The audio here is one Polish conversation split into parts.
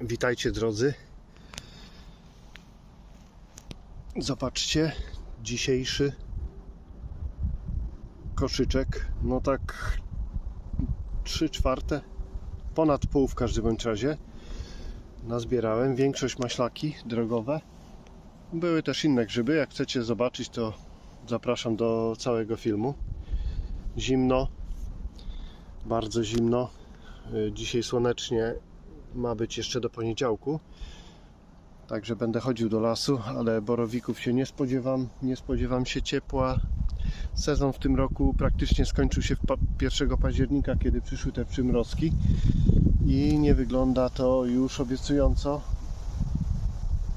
Witajcie drodzy. Zobaczcie, dzisiejszy koszyczek, no tak 3 czwarte, ponad pół w każdym bądź razie nazbierałem. Większość maślaki drogowe. Były też inne grzyby, jak chcecie zobaczyć to zapraszam do całego filmu. Zimno, bardzo zimno. Y, Dzisiaj słonecznie, ma być jeszcze do poniedziałku. Także będę chodził do lasu, ale borowików się nie spodziewam. Nie spodziewam się ciepła. Sezon w tym roku praktycznie skończył się w pa- 1 października, kiedy przyszły te przymrozki. I nie wygląda to już obiecująco.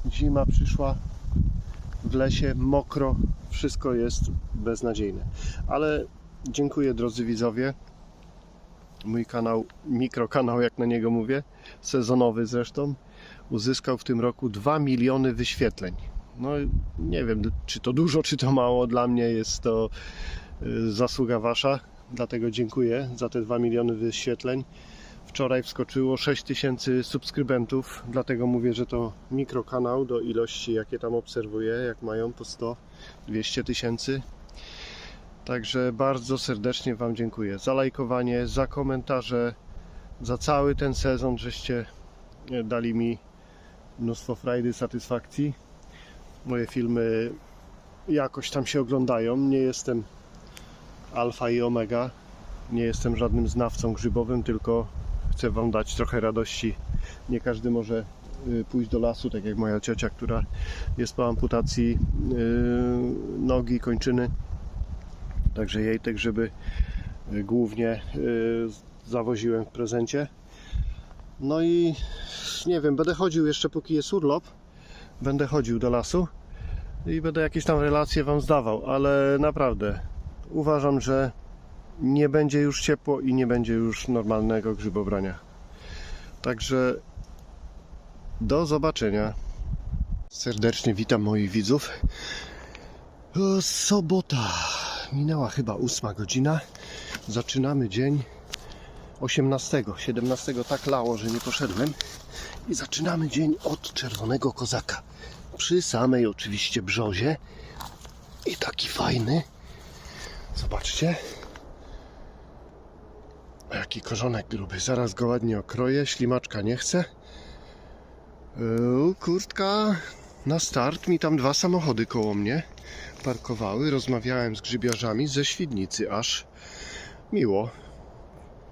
Zima przyszła w lesie, mokro, wszystko jest beznadziejne. Ale dziękuję drodzy widzowie. Mój kanał, mikrokanał, jak na niego mówię, sezonowy zresztą, uzyskał w tym roku 2 miliony wyświetleń. No nie wiem, czy to dużo, czy to mało. Dla mnie jest to y, zasługa wasza, dlatego dziękuję za te 2 miliony wyświetleń. Wczoraj wskoczyło 6 tysięcy subskrybentów, dlatego mówię, że to mikrokanał do ilości, jakie tam obserwuję, jak mają po 100, 200 tysięcy. Także bardzo serdecznie Wam dziękuję za lajkowanie, za komentarze, za cały ten sezon, żeście e, dali mi mnóstwo frajdy, satysfakcji. Moje filmy jakoś tam się oglądają. Nie jestem alfa i omega, nie jestem żadnym znawcą grzybowym, tylko chcę Wam dać trochę radości. Nie każdy może y, pójść do lasu, tak jak moja ciocia, która jest po amputacji y, nogi, kończyny. Także jej te grzyby y, głównie y, zawoziłem w prezencie. No i nie wiem, będę chodził jeszcze póki jest urlop. Będę chodził do lasu i będę jakieś tam relacje Wam zdawał, ale naprawdę uważam, że nie będzie już ciepło i nie będzie już normalnego grzybobrania. Także do zobaczenia. Serdecznie witam moich widzów. O, Sobota. Minęła chyba ósma godzina. Zaczynamy dzień 18. 17 tak lało, że nie poszedłem. I zaczynamy dzień od czerwonego kozaka. Przy samej oczywiście brzozie. I taki fajny. Zobaczcie. Jaki korzonek gruby. Zaraz go ładnie okroję. Ślimaczka nie chce. Yy, kurtka na start. Mi tam dwa samochody koło mnie parkowały. Rozmawiałem z grzybiarzami ze Świdnicy aż. Miło.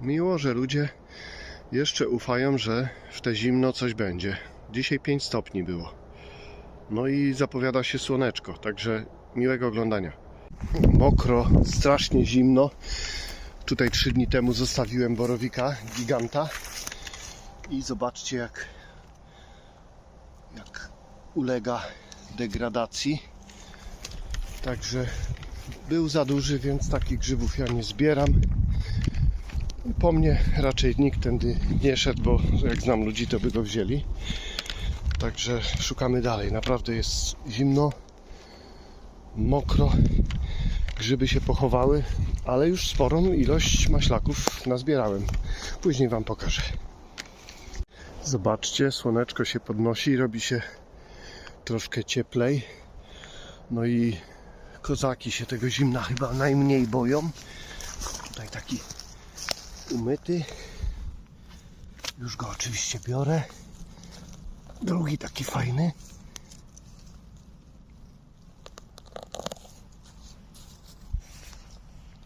Miło, że ludzie jeszcze ufają, że w te zimno coś będzie. Dzisiaj 5 stopni było. No i zapowiada się słoneczko, także miłego oglądania. Mokro, strasznie zimno. Tutaj 3 dni temu zostawiłem borowika, giganta. I zobaczcie jak, jak ulega degradacji. Także był za duży, więc takich grzybów ja nie zbieram. Po mnie raczej nikt tędy nie szedł, bo jak znam ludzi, to by go wzięli. Także szukamy dalej. Naprawdę jest zimno, mokro. Grzyby się pochowały, ale już sporą ilość maślaków nazbierałem. Później Wam pokażę. Zobaczcie, słoneczko się podnosi, robi się troszkę cieplej. No i kozaki się tego zimna chyba najmniej boją. Tutaj taki umyty. Już go oczywiście biorę. Drugi taki fajny.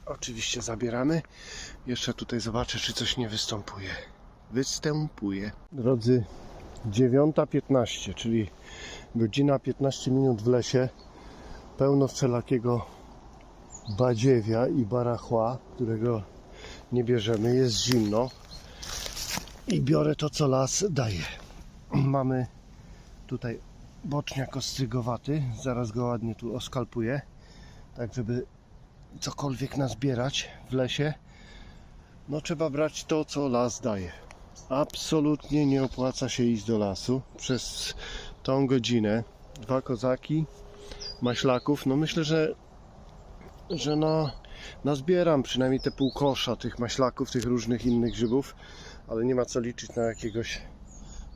Oczywiście zabieramy. Jeszcze tutaj zobaczę, czy coś nie występuje. Występuje. Drodzy, 9.15, czyli godzina 15 minut w lesie. Pełno wszelakiego badziewia i barachła, którego nie bierzemy. Jest zimno i biorę to, co las daje. Mamy tutaj boczniak ostrygowaty. Zaraz go ładnie tu oskalpuję, tak żeby cokolwiek nazbierać w lesie. No trzeba brać to, co las daje. Absolutnie nie opłaca się iść do lasu przez tą godzinę. Dwa kozaki, maślaków. No myślę, że że no nazbieram przynajmniej te pół kosza tych maślaków, tych różnych innych grzybów, ale nie ma co liczyć na jakiegoś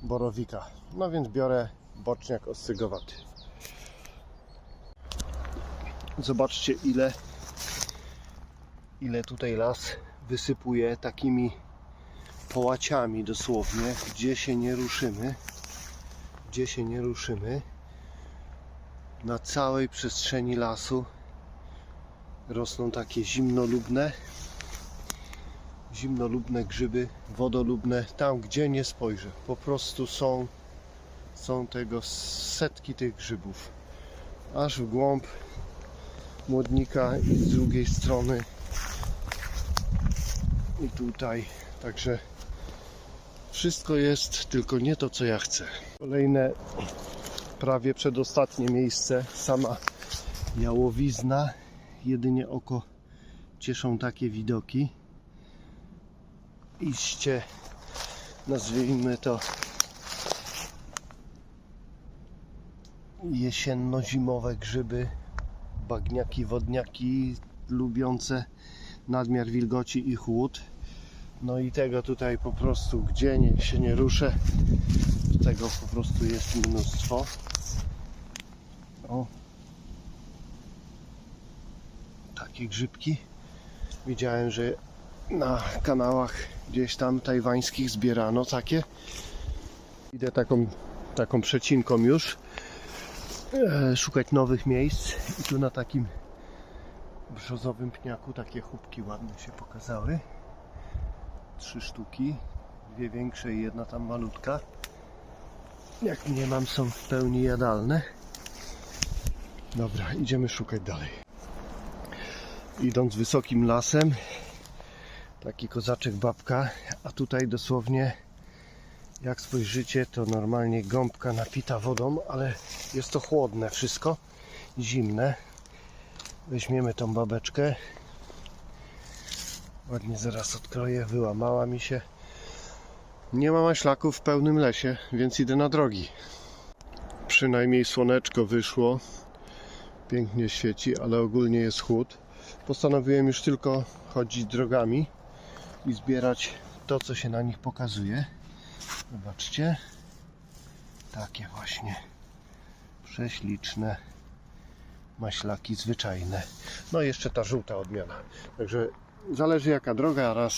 borowika. No więc biorę boczniak ostrygowaty. Zobaczcie ile ile tutaj las wysypuje takimi połaciami dosłownie, gdzie się nie ruszymy, gdzie się nie ruszymy. Na całej przestrzeni lasu rosną takie zimnolubne, zimnolubne grzyby, wodolubne, tam gdzie nie spojrzę. Po prostu są, są tego setki tych grzybów. Aż w głąb młodnika i z drugiej strony i tutaj. Także wszystko jest, tylko nie to, co ja chcę. Kolejne, prawie przedostatnie miejsce, sama jałowizna. Jedynie oko cieszą takie widoki. Iście, nazwijmy to jesienno-zimowe grzyby, bagniaki, wodniaki lubiące nadmiar wilgoci i chłód. No i tego tutaj po prostu, gdzie nie, się nie ruszę, tego po prostu jest mnóstwo. O. Takie grzybki. Widziałem, że na kanałach gdzieś tam tajwańskich zbierano takie. Idę taką, taką przecinką już e, szukać nowych miejsc i tu na takim brzozowym pniaku takie chłopki ładne się pokazały. Trzy sztuki, dwie większe i jedna tam malutka. Jak nie mam, są w pełni jadalne. Dobra, idziemy szukać dalej. Idąc wysokim lasem, taki kozaczek babka, a tutaj dosłownie jak spojrzycie, to normalnie gąbka napita wodą, ale jest to chłodne wszystko, zimne. Weźmiemy tą babeczkę. Ładnie zaraz odkroję, wyłamała mi się. Nie ma maślaków w pełnym lesie, więc idę na drogi. Przynajmniej słoneczko wyszło. Pięknie świeci, ale ogólnie jest chłód. Postanowiłem już tylko chodzić drogami i zbierać to, co się na nich pokazuje. Zobaczcie. Takie właśnie prześliczne maślaki zwyczajne. No i jeszcze ta żółta odmiana. Także zależy jaka droga, raz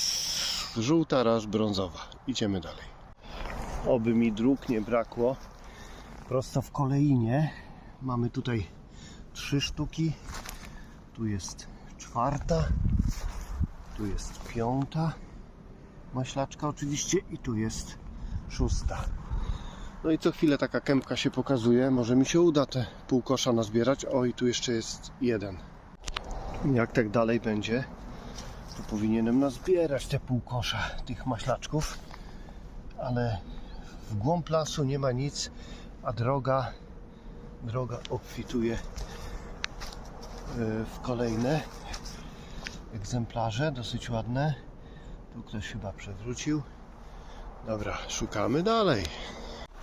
żółta, raz brązowa. Idziemy dalej. Oby mi dróg nie brakło. Prosto w kolejnie. Mamy tutaj trzy sztuki. Tu jest czwarta. Tu jest piąta. Maślaczka oczywiście i tu jest szósta. No i co chwilę taka kępka się pokazuje. Może mi się uda te pół kosza nazbierać. O i tu jeszcze jest jeden. Jak tak dalej będzie, to powinienem nazbierać te pół kosza tych maślaczków. Ale w głąb lasu nie ma nic, a droga, droga obfituje e, w kolejne egzemplarze, dosyć ładne. Tu ktoś chyba przewrócił. Dobra, szukamy dalej.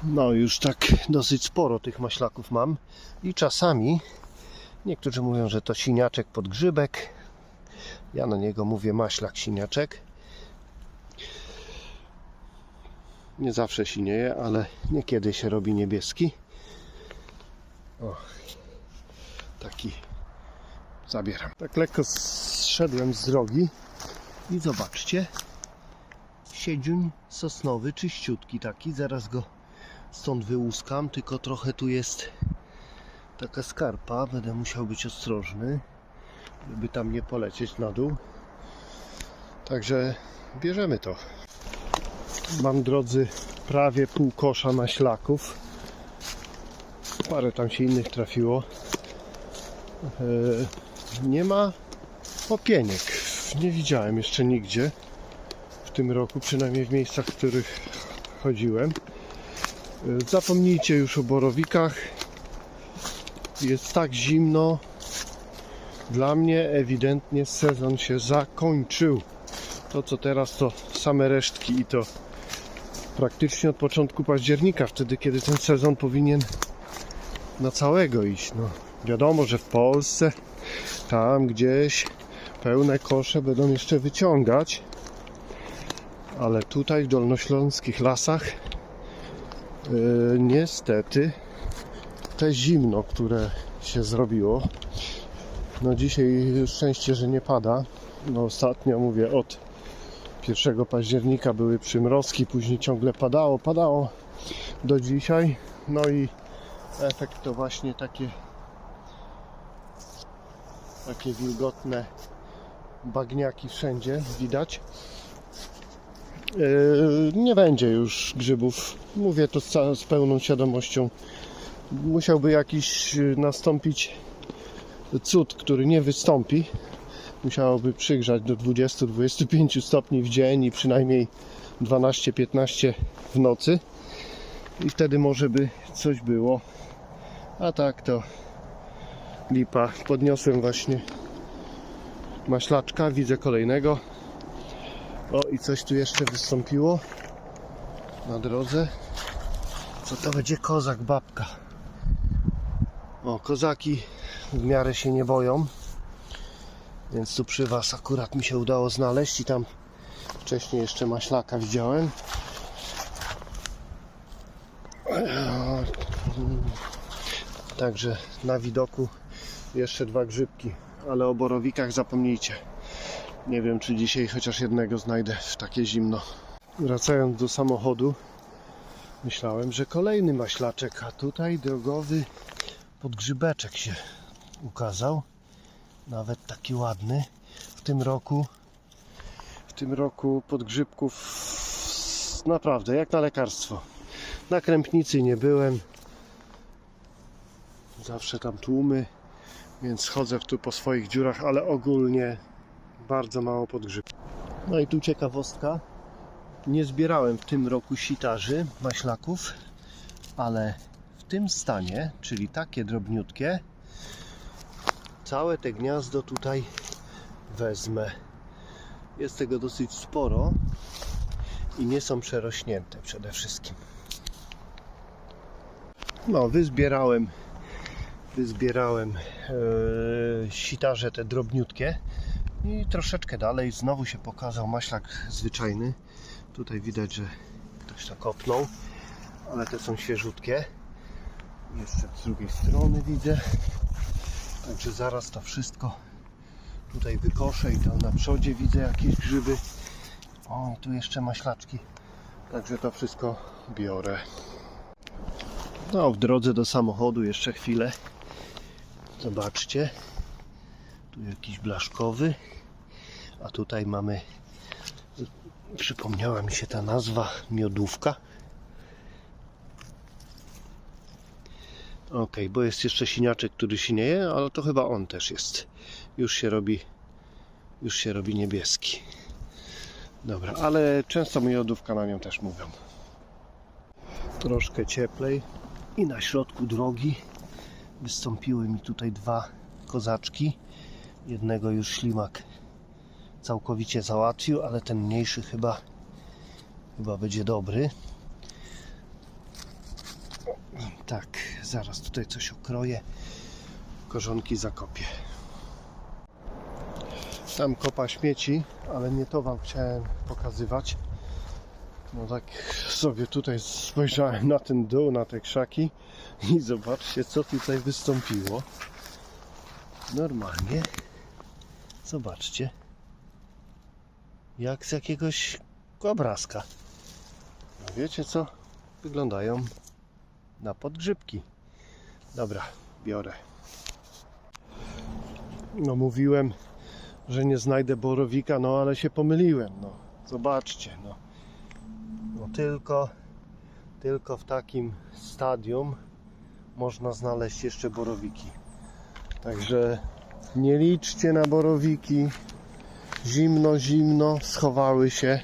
No, już tak dosyć sporo tych maślaków mam i czasami niektórzy mówią, że to siniaczek pod grzybek. Ja na niego mówię maślak siniaczek. Nie zawsze sinieje, ale niekiedy się robi niebieski. O, taki zabieram. Tak lekko zszedłem z drogi i zobaczcie, siedziuń sosnowy, czyściutki taki, zaraz go stąd wyłuskam, tylko trochę tu jest taka skarpa, będę musiał być ostrożny, żeby tam nie polecieć na dół. Także bierzemy to. Mam drodzy prawie pół kosza maślaków. Parę tam się innych trafiło. Eee, Nie ma opieniek. Nie widziałem jeszcze nigdzie w tym roku, przynajmniej w miejscach, w których chodziłem. Eee, Zapomnijcie już o borowikach. Jest tak zimno. Dla mnie ewidentnie sezon się zakończył. To co teraz to same resztki i to praktycznie od początku października, wtedy kiedy ten sezon powinien na całego iść. No, wiadomo, że w Polsce tam gdzieś pełne kosze będą jeszcze wyciągać, ale tutaj w dolnośląskich lasach Yy, niestety te zimno, które się zrobiło. No dzisiaj szczęście, że nie pada. No ostatnio mówię od 1 października były przymrozki, później ciągle padało, padało do dzisiaj. No i efekt to właśnie takie takie wilgotne bagniaki wszędzie widać. Yy, nie będzie już grzybów. Mówię to z, z pełną świadomością. Musiałby jakiś nastąpić cud, który nie wystąpi. Musiałoby przygrzać do 20-25 stopni w dzień i przynajmniej 12-15 w nocy. I wtedy może by coś było. A tak to lipa. Podniosłem właśnie maślaczka, widzę kolejnego. O i coś tu jeszcze wystąpiło na drodze. Co to będzie kozak babka? O, kozaki w miarę się nie boją. Więc tu przy Was akurat mi się udało znaleźć i tam wcześniej jeszcze maślaka widziałem. Także na widoku jeszcze dwa grzybki, ale o borowikach zapomnijcie. Nie wiem, czy dzisiaj chociaż jednego znajdę w takie zimno. Wracając do samochodu, myślałem, że kolejny maślaczek, a tutaj drogowy podgrzybeczek się ukazał. Nawet taki ładny. W tym roku, w tym roku podgrzybków naprawdę jak na lekarstwo. Na krępnicy nie byłem. Zawsze tam tłumy, więc chodzę tu po swoich dziurach, ale ogólnie bardzo mało podgrzyb. No i tu ciekawostka. Nie zbierałem w tym roku sitarzy, maślaków, ale w tym stanie, czyli takie drobniutkie, całe te gniazdo tutaj wezmę. Jest tego dosyć sporo i nie są przerośnięte przede wszystkim. No, wyzbierałem wyzbierałem e, sitarze te drobniutkie i troszeczkę dalej znowu się pokazał maślak zwyczajny. Tutaj widać, że ktoś to kopnął, ale te są świeżutkie. Jeszcze z drugiej strony widzę. Także zaraz to wszystko tutaj wykoszę i tam na przodzie widzę jakieś grzyby. O, tu jeszcze maślaczki. Także to wszystko biorę. No, w drodze do samochodu jeszcze chwilę. Zobaczcie. Tu jakiś blaszkowy. A tutaj mamy. Przypomniała mi się ta nazwa miodówka. Ok, bo jest jeszcze siniaczek, który sinieje, ale to chyba on też jest. Już się robi. Już się robi niebieski. Dobra, ale często miodówka na nią też mówią. Troszkę cieplej i na środku drogi wystąpiły mi tutaj dwa kozaczki. Jednego już ślimak całkowicie załatwił, ale ten mniejszy chyba chyba będzie dobry. Tak, zaraz tutaj coś okroję. Korzonki zakopię. Tam kopa śmieci, ale nie to Wam chciałem pokazywać. No tak sobie tutaj spojrzałem na ten dół, na te krzaki i zobaczcie co tutaj wystąpiło. Normalnie. Zobaczcie. Jak z jakiegoś obrazka. No wiecie co? Wyglądają na podgrzybki. Dobra, biorę. No mówiłem, że nie znajdę borowika, no ale się pomyliłem. No, zobaczcie, no. No tylko, tylko w takim stadium można znaleźć jeszcze borowiki. Także nie liczcie na borowiki. Zimno, zimno, schowały się.